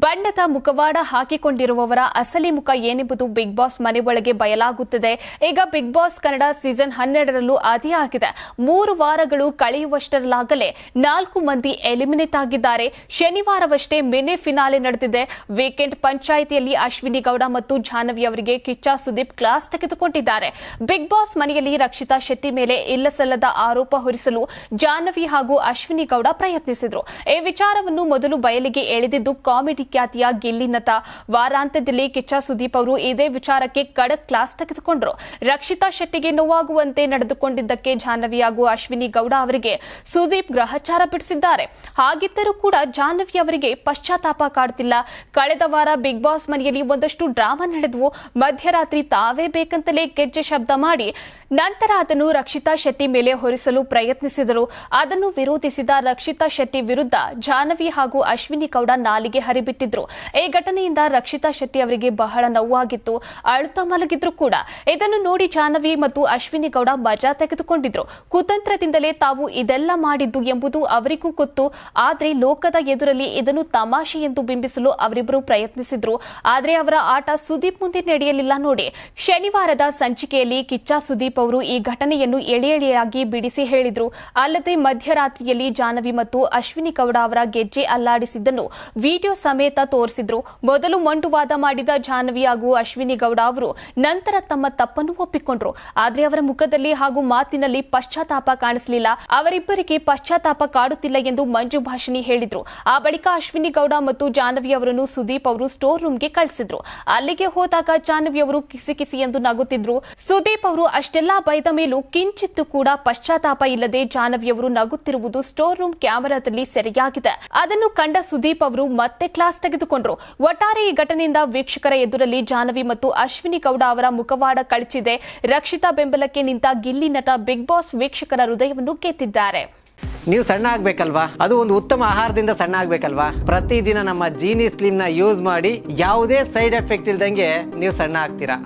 ಬಣ್ಣದ ಮುಖವಾಡ ಹಾಕಿಕೊಂಡಿರುವವರ ಅಸಲಿ ಮುಖ ಏನೆಂಬುದು ಬಿಗ್ ಬಾಸ್ ಮನೆ ಒಳಗೆ ಬಯಲಾಗುತ್ತಿದೆ. ಈಗ ಬಿಗ್ ಬಾಸ್ ಕನ್ನಡ ಸೀಸನ್ ಹನ್ನೆರಡರಲ್ಲೂ ಅದೇ ಆಗಿದೆ ಮೂರು ವಾರಗಳು ಕಳೆಯುವಷ್ಟರಲ್ಲಾಗಲೇ ನಾಲ್ಕು ಮಂದಿ ಎಲಿಮಿನೇಟ್ ಆಗಿದ್ದಾರೆ. ಶನಿವಾರವಷ್ಟೇ ಮಿನಿ ಫಿನಾಲೆ ನಡೆದಿದೆ. ವೀಕೆಂಡ್ ಪಂಚಾಯಿತಿಯಲ್ಲಿ ಅಶ್ವಿನಿ ಗೌಡ ಮತ್ತು ಜಾಹ್ನವಿ ಅವರಿಗೆ ಕಿಚ್ಚ ಸುದೀಪ್ ಕ್ಲಾಸ್ ತೆಗೆದುಕೊಂಡಿದ್ದಾರೆ. ಬಿಗ್ ಬಾಸ್ ಮನೆಯಲ್ಲಿ ರಕ್ಷಿತಾ ಶೆಟ್ಟಿ ಮೇಲೆ ಇಲ್ಲಸಲ್ಲದ ಆರೋಪ ಹೊರಿಸಲು ಜಾಹ್ನವಿ ಹಾಗೂ ಅಶ್ವಿನಿ ಗೌಡ ಪ್ರಯತ್ನಿಸಿದ್ರು. ಈ ವಿಚಾರವನ್ನು ಮೊದಲು ಬಯಲಿಗೆ ಎಳೆದಿದ್ದು ಕಾಮಿಡಿ ಖ್ಯಾತಿಯ ಗಿಲ್ಲಿ ನಟ ವಾರಾಂತ್ಯದಲ್ಲಿ ಕಿಚ್ಚ ಸುದೀಪ್ ಅವರು ಇದೇ ವಿಚಾರಕ್ಕೆ ಕಡ ಕ್ಲಾಸ್ ತೆಗೆದುಕೊಂಡರು. ರಕ್ಷಿತಾ ಶೆಟ್ಟಿಗೆ ನೋವಾಗುವಂತೆ ನಡೆದುಕೊಂಡಿದ್ದಕ್ಕೆ ಜಾಹ್ನವಿ ಹಾಗೂ ಅಶ್ವಿನಿ ಗೌಡ ಅವರಿಗೆ ಸುದೀಪ್ ಗ್ರಹಚಾರ ಬಿಡಿಸಿದ್ದಾರೆ. ಹಾಗಿದ್ದರೂ ಕೂಡ ಜಾಹ್ನವಿ ಅವರಿಗೆ ಪಶ್ಚಾತ್ತಾಪ ಕಾಡುತ್ತಿಲ್ಲ ಕಳೆದ ವಾರ ಬಿಗ್ ಬಾಸ್ ಮನೆಯಲ್ಲಿ ಒಂದಷ್ಟು ಡ್ರಾಮಾ ನಡೆದವು. ಮಧ್ಯರಾತ್ರಿ ತಾವೇ ಬೇಕಂತಲೇ ಗೆಜ್ಜೆ ಶಬ್ದ ಮಾಡಿ ನಂತರ ಅದನ್ನು ರಕ್ಷಿತಾ ಶೆಟ್ಟಿ ಮೇಲೆ ಹೊರಿಸಲು ಪ್ರಯತ್ನಿಸಿದರು. ಅದನ್ನು ವಿರೋಧಿಸಿದ ರಕ್ಷಿತಾ ಶೆಟ್ಟಿ ವಿರುದ್ಧ ಜಾಹ್ನವಿ ಹಾಗೂ ಅಶ್ವಿನಿ ಗೌಡ ನಾಲಿಗೆ ಹರಿಬಿಟ್ಟಿದ್ರು ಈ ಘಟನೆಯಿಂದ ರಕ್ಷಿತಾ ಶೆಟ್ಟಿ ಅವರಿಗೆ ಬಹಳ ನೋವಾಗಿತ್ತು. ಅಳುತ್ತಾ ಮಲಗಿದ್ರು ಕೂಡ. ಇದನ್ನು ನೋಡಿ ಜಾಹ್ನವಿ ಮತ್ತು ಅಶ್ವಿನಿ ಗೌಡ ಮಜಾ ತೆಗೆದುಕೊಂಡಿದ್ರು. ಕುತಂತ್ರದಿಂದಲೇ ತಾವು ಇದೆಲ್ಲ ಮಾಡಿದ್ದು ಎಂಬುದು ಅವರಿಗೂ ಗೊತ್ತು. ಆದ್ರೆ ಲೋಕದ ಎದುರಲ್ಲಿ ಇದನ್ನು ತಮಾಷೆ ಎಂದು ಬಿಂಬಿಸಲು ಅವರಿಬ್ಬರು ಪ್ರಯತ್ನಿಸಿದ್ರು. ಆದ್ರೆ ಅವರ ಆಟ ಸುದೀಪ್ ಮುಂದೆ ನಡೆಯಲಿಲ್ಲ ನೋಡಿ. ಶನಿವಾರದ ಸಂಚಿಕೆಯಲ್ಲಿ ಕಿಚ್ಚ ಸುದೀಪ್ ಅವರು ಈ ಘಟನೆಯನ್ನು ಎಳೆ ಎಳೆಯಾಗಿ ಬಿಡಿಸಿ ಹೇಳಿದ್ರು. ಅಲ್ಲದೆ ಮಧ್ಯರಾತ್ರಿಯಲ್ಲಿ ಜಾಹ್ನವಿ ಮತ್ತು ಅಶ್ವಿನಿ ಗೌಡ ಅವರ ಗೆಜ್ಜೆ ಅಲ್ಲಾಡಿಸಿದ್ದನ್ನು ವಿಡಿಯೋ ಸಮೇತ ತೋರಿಸಿದ್ರು. ಮೊದಲು ಮೊಂಡುವಾದ ಮಾಡಿದ ಜಾಹ್ನವಿ ಹಾಗೂ ಅಶ್ವಿನಿ ಗೌಡ ಅವರು ನಂತರ ತಮ್ಮ ತಪ್ಪನ್ನು ಒಪ್ಪಿಕೊಂಡ್ರು. ಆದ್ರೆ ಅವರ ಮುಖದಲ್ಲಿ ಹಾಗೂ ಮಾತಿನಲ್ಲಿ ಪಶ್ಚಾತ್ತಾಪ ಕಾಣಿಸಲಿಲ್ಲ. ಅವರಿಬ್ಬರಿಗೆ ಪಶ್ಚಾತ್ತಾಪ ಕಾಡುತ್ತಿಲ್ಲ ಎಂದು ಮಂಜು ಭಾಷಣಿ ಹೇಳಿದ್ರು. ಆ ಬಳಿಕ ಅಶ್ವಿನಿ ಗೌಡ ಮತ್ತು ಜಾಹ್ನವಿ ಅವರನ್ನು ಸುದೀಪ್ ಅವರು ಸ್ಟೋರ್ ರೂಮ್ಗೆ ಕಳಿಸಿದ್ರು. ಅಲ್ಲಿಗೆ ಹೋದಾಗ ಜಾಹ್ನವಿ ಅವರು ಕಿಸಿ ಕಿಸಿ ಎಂದು ನಗುತ್ತಿದ್ರು. ಸುದೀಪ್ ಅವರು ಅಷ್ಟೆಲ್ಲಾ ಬೈದ ಮೇಲೂ ಕಿಂಚಿತ್ತು ಕೂಡ ಪಶ್ಚಾತ್ತಾಪ ಇಲ್ಲದೆ ಜಾಹ್ನವಿ ಅವರು ನಗುತ್ತಿರುವುದು ಸ್ಟೋರ್ ರೂಮ್ ಕ್ಯಾಮೆರಾದಲ್ಲಿ ಸೆರೆಯಾಗಿದೆ. ಅದನ್ನು ಕಂಡ ಸುದೀಪ್ ಅವರು ಮತ್ತೆ ಕ್ಲಾಸ್ ತೆಗೆದುಕೊಂಡ್ರು. ಒಟ್ಟಾರೆ ಈ ಘಟನೆಯಿಂದ ವೀಕ್ಷಕರ ಎದುರಲ್ಲಿ ಜಾಹ್ನವಿ ಮತ್ತು ಅಶ್ವಿನಿ ಗೌಡ ಅವರ ಮುಖವಾಡ ಕಳಚಿದೆ. ರಕ್ಷಿತಾ ಬೆಂಬಲಕ್ಕೆ ನಿಂತ ಗಿಲ್ಲಿ ನಟ ಬಿಗ್ ಬಾಸ್ ವೀಕ್ಷಕರ ಹೃದಯವನ್ನು ಗೆದ್ದಿದ್ದಾರೆ ನೀವು ಸಣ್ಣ ಆಗ್ಬೇಕಲ್ವಾ? ಅದು ಒಂದು ಉತ್ತಮ ಆಹಾರದಿಂದ ಸಣ್ಣ ಆಗ್ಬೇಕಲ್ವಾ? ಪ್ರತಿದಿನ ನಮ್ಮ ಜೀನಿ ಸ್ಲಿಮ್ನ ಯೂಸ್ ಮಾಡಿ ಯಾವುದೇ ಸೈಡ್ ಎಫೆಕ್ಟ್ ಇಲ್ದಂಗೆ ನೀವು ಸಣ್ಣ ಆಗ್ತೀರಾ?